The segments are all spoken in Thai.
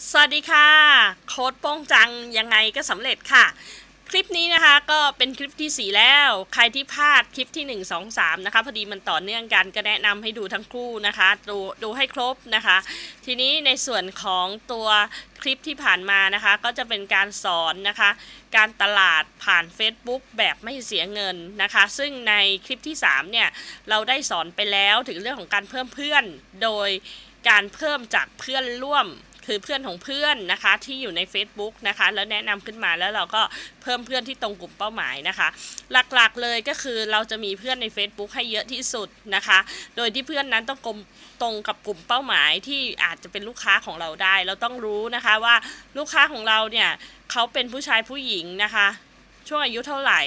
สวัสดีค่ะ โค้ดโป้งจังยังไงก็สำเร็จค่ะ คลิปนี้นะคะก็เป็นคลิปที่ 4 แล้ว ใครที่พลาดคลิปที่ 1 2 3 นะคะ พอดีมันต่อเนื่องกันก็แนะนำให้ดูทั้งคู่นะคะ ดูดูให้ครบนะคะ ทีนี้ในส่วนของตัวคลิปที่ผ่านมานะคะ ก็จะเป็นการสอนนะคะ การตลาดผ่าน Facebook แบบไม่เสียเงินนะคะ ซึ่งในคลิปที่ 3 เนี่ย เราได้สอนไปแล้วถึงเรื่องของการเพิ่มเพื่อน โดยการเพิ่มจากเพื่อนร่วม คือเพื่อนของเพื่อนนะคะที่อยู่ใน Facebook นะคะ แล้วแนะนำขึ้นมาแล้วเราก็เพิ่มเพื่อนที่ตรงกลุ่มเป้าหมายนะคะ หลักๆเลยก็คือเราจะมีเพื่อนใน Facebook ให้เยอะที่สุดนะคะ โดยที่เพื่อนนั้นต้องกลมตรงกับกลุ่มเป้าหมายที่อาจจะเป็นลูกค้าของเราได้ เราต้องรู้นะคะว่าลูกค้าของเราเนี่ยเขาเป็นผู้ชายผู้หญิงนะคะ ช่วงอายุเท่าไหร่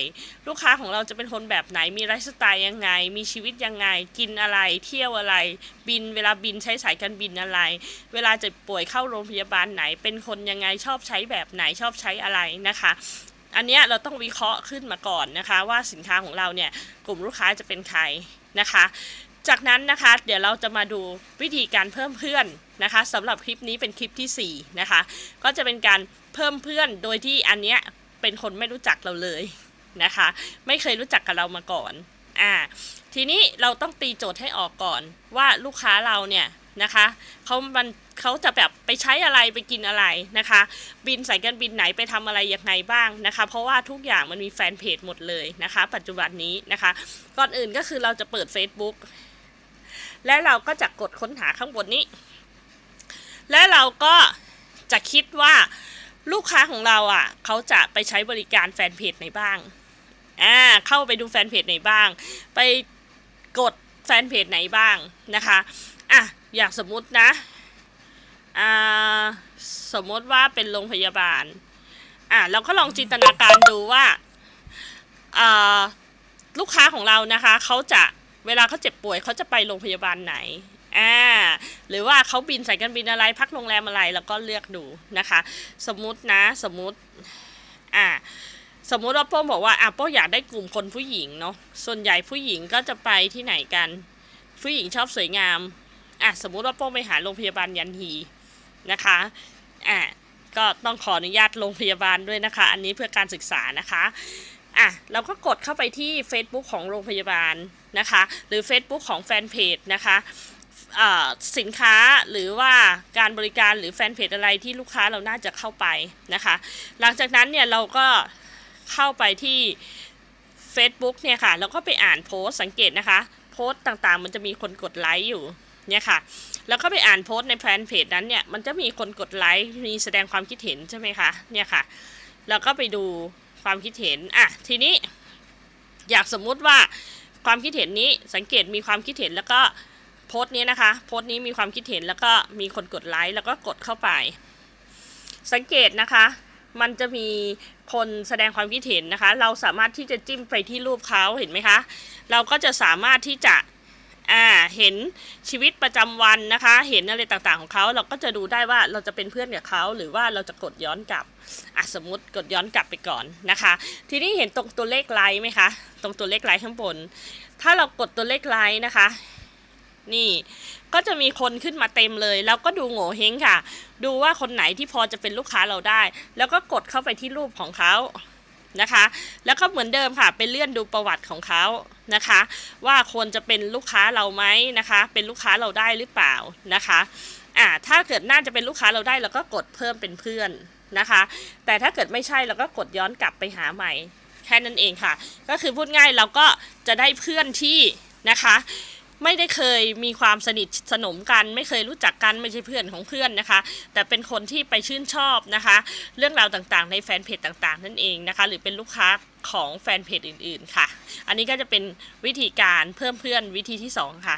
ลูกค้าของเราจะเป็นคนแบบไหนมีไลฟ์สไตล์ยังไง มีชีวิตยังไง กินอะไรเที่ยวอะไร บินเวลาบินใช้สายการบินอะไร เวลาเจ็บป่วยเข้าโรงพยาบาลไหน เป็นคนยังไงชอบใช้แบบไหนชอบใช้อะไรนะคะอันเนี้ยเราต้องวิเคราะห์ขึ้นมาก่อนนะคะ ว่าสินค้าของเราเนี่ยกลุ่มลูกค้าจะเป็นใครนะคะ จากนั้นนะคะเดี๋ยวเราจะมาดูวิธีการเพิ่มเพื่อนนะคะสำหรับคลิปนี้เป็นคลิปที่4นะคะก็จะเป็นการเพิ่มเพื่อนโดยที่อันเนี้ย เป็นคนไม่รู้จักเราเลยนะคะ ไม่เคยรู้จักกับเรามาก่อนอ่าทีนี้เราต้องตีโจทย์ให้ออกก่อนว่าลูกค้าเราเนี่ยนะคะเขามันเขาจะแบบไปใช้อะไรไปกินอะไรนะคะ บินสายการบินไหนไปทำอะไรยังไงบ้างนะคะ เพราะว่าทุกอย่างมันมีแฟนเพจหมดเลยนะคะ ปัจจุบันนี้นะคะ ก่อนอื่นก็คือเราจะเปิด Facebook และเราก็จะกดค้นหาข้างบนนี้ และเราก็จะคิดว่า ลูกค้าของเราอะเขาจะไปใช้บริการแฟนเพจไหนบ้างอ่าเข้าไปดูแฟนเพจไหนบ้าง ไปกดแฟนเพจไหนบ้างนะคะอะอย่างสมมุตินะอ่าสมมติว่าเป็นโรงพยาบาลอะเราก็ลองจินตนาการดูว่าอ่าลูกค้าของเรานะคะเขาจะเวลาเขาเจ็บป่วยเขาจะไปโรงพยาบาลไหนอ่า หรือว่าเขาบินสายการบินอะไรพักโรงแรมอะไรแล้วก็เลือกดูนะคะ สมมตินะสมมติอ่าสมมุติว่าโป้บอกว่าอะโป้อยากได้กลุ่มคนผู้หญิงเนาะส่วนใหญ่ผู้หญิงก็จะไปที่ไหนกัน ผู้หญิงชอบสวยงามอะสมมุติว่าโป้ไปหาโรงพยาบาลยันฮีนะคะอะก็ต้องขออนุญาตโรงพยาบาลด้วยนะคะ อันนี้เพื่อการศึกษานะคะอะเราก็กดเข้าไปที่ Facebook ของโรงพยาบาลนะคะ หรือ Facebook ของแฟนเพจนะคะ สินค้าหรือว่าการบริการหรือแฟนเพจอะไรที่ลูกค้าเราน่าจะเข้าไปนะคะ หลังจากนั้นเนี่ยเราก็เข้าไปที่ Facebook เนี่ยค่ะแล้วก็ไปอ่านโพสสังเกตนะคะ โพสต,ต่างๆ มันจะมีคนกดไลค์อยู่เนี่ยค่ะ แล้วก็ไปอ่านโพสในแฟนเพจนั้นเนี่ยมันจะมีคนกดไลค์มีแสดงความคิดเห็นใช่ไหมคะเนี่ยค่ะ แล้วก็ไปดูความคิดเห็นอะทีนี้อยากสมมุติว่าความคิดเห็นนี้สังเกตมีความคิดเห็นแล้วก็ พสต์นี้นะคะ โพสต์นี้มีความคิดเห็นแล้วก็มีคนกดไลค์แล้วก็กดเข้าไป สังเกตนะคะ มันจะมีคนแสดงความคิดเห็นนะคะ เราสามารถที่จะจิ้มไปที่รูปเขาเห็นไหมคะ เราก็จะสามารถที่จะอ่าเห็นชีวิตประจำวันนะคะ เห็นอะไรต่างๆของเขาเราก็จะดูได้ว่าเราจะเป็นเพื่อนกับเขาหรือว่าเราจะกดย้อนกลับอะสมมติกดย้อนกลับไปก่อนนะคะ ทีนี้เห็นตรงตัวเลขไลค์ไหมคะ ตรงตัวเลขไลค์ข้างบน ถ้าเรากดตัวเลขไลค์นะคะ นี่ ก็จะมีคนขึ้นมาเต็มเลย แล้วก็ดูโง่เฮงค่ะ ดูว่าคนไหนที่พอจะเป็นลูกค้าเราได้ แล้วก็กดเข้าไปที่รูปของเขานะคะ แล้วก็เหมือนเดิมค่ะ ไปเลื่อนดูประวัติของเขานะคะ ว่าควรจะเป็นลูกค้าเราไหมนะคะ เป็นลูกค้าเราได้หรือเปล่านะคะอ่าถ้าเกิดน่าจะเป็นลูกค้าเราได้เราก็กดเพิ่มเป็นเพื่อนนะคะ แต่ถ้าเกิดไม่ใช่เราก็กดย้อนกลับไปหาใหม่แค่นั้นเองค่ะ ก็คือพูดง่ายเราก็จะได้เพื่อนที่นะคะ ไม่ได้เคยมีความสนิทสนมกัน ไม่เคยรู้จักกันไม่ใช่เพื่อนของเพื่อนนะคะ แต่เป็นคนที่ไปชื่นชอบนะคะ เรื่องราวต่างๆ ในแฟนเพจต่างๆ นั่นเองนะคะ หรือเป็นลูกค้าของแฟนเพจอื่นๆค่ะ อันนี้ก็จะเป็นวิธีการเพิ่มเพื่อนวิธีที่สองค่ะ